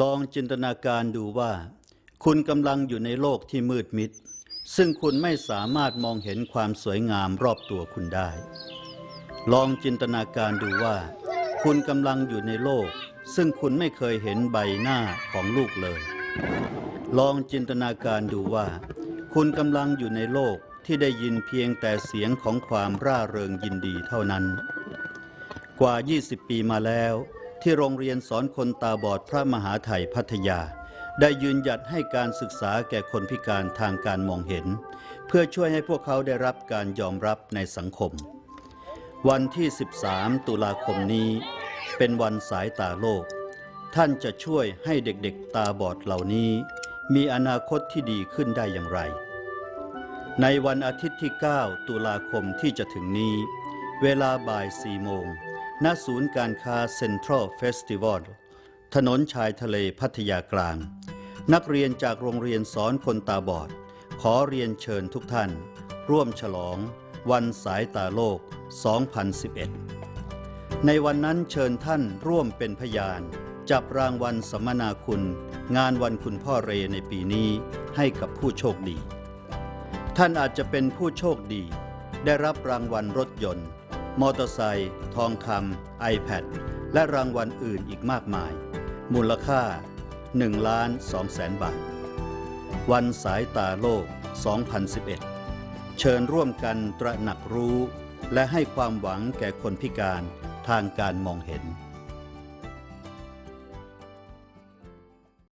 ลองจินตนาการดูว่า คุณกำลังอยู่ในโลกที่มืดมิด ซึ่งคุณไม่สามารถมองเห็นความสวยงามรอบตัวคุณได้ ลองจินตนาการดูว่า คุณกำลังอยู่ในโลก ซึ่งคุณไม่เคยเห็นใบหน้าของลูกเลย ลองจินตนาการดูว่า คุณกำลังอยู่ในโลกที่ได้ยินเพียงแต่เสียงของความร่าเริงยินดีเท่านั้น กว่า 20 ปีมาแล้ว ที่โรงเรียนสอนคนตาบอดพระมหาไทยพัทยา ได้ยืนหยัดให้การศึกษาแก่คนพิการทางการมองเห็น เพื่อช่วยให้พวกเขาได้รับการยอมรับในสังคม วันที่ 13 ตุลาคมนี้ เป็นวันสายตาโลก ท่านจะช่วยให้เด็กๆตาบอดเหล่านี้ มีอนาคตที่ดีขึ้นได้อย่างไร ในวันอาทิตย์ที่ 9 ตุลาคมที่จะถึงนี้ เวลาบ่าย4โมง ณศูนย์การค้าเซ็นทรัลเฟสติวัลถนนชายทะเลพัทยากลาง นักเรียนจากโรงเรียนสอนคนตาบอด ขอเรียนเชิญทุกท่าน ร่วมฉลอง วันสายตาโลก 2011 ในวันนั้นเชิญท่านร่วมเป็นพยาน จับรางวัลสัมมนาคุณ งานวันคุณพ่อเรในปีนี้ให้กับผู้โชคดี ท่านอาจจะเป็นผู้โชคดี ได้รับรางวัลรถยนต์ มอเตอร์ไซค์ทองคำ iPad และรางวัลอื่นอีกมากมาย มูลค่า1ล้าน2แสนบาท วันสายตาโลก 2011 เชิญร่วมกันตระหนักรู้ และให้ความหวังแก่คนพิการทางการมองเห็น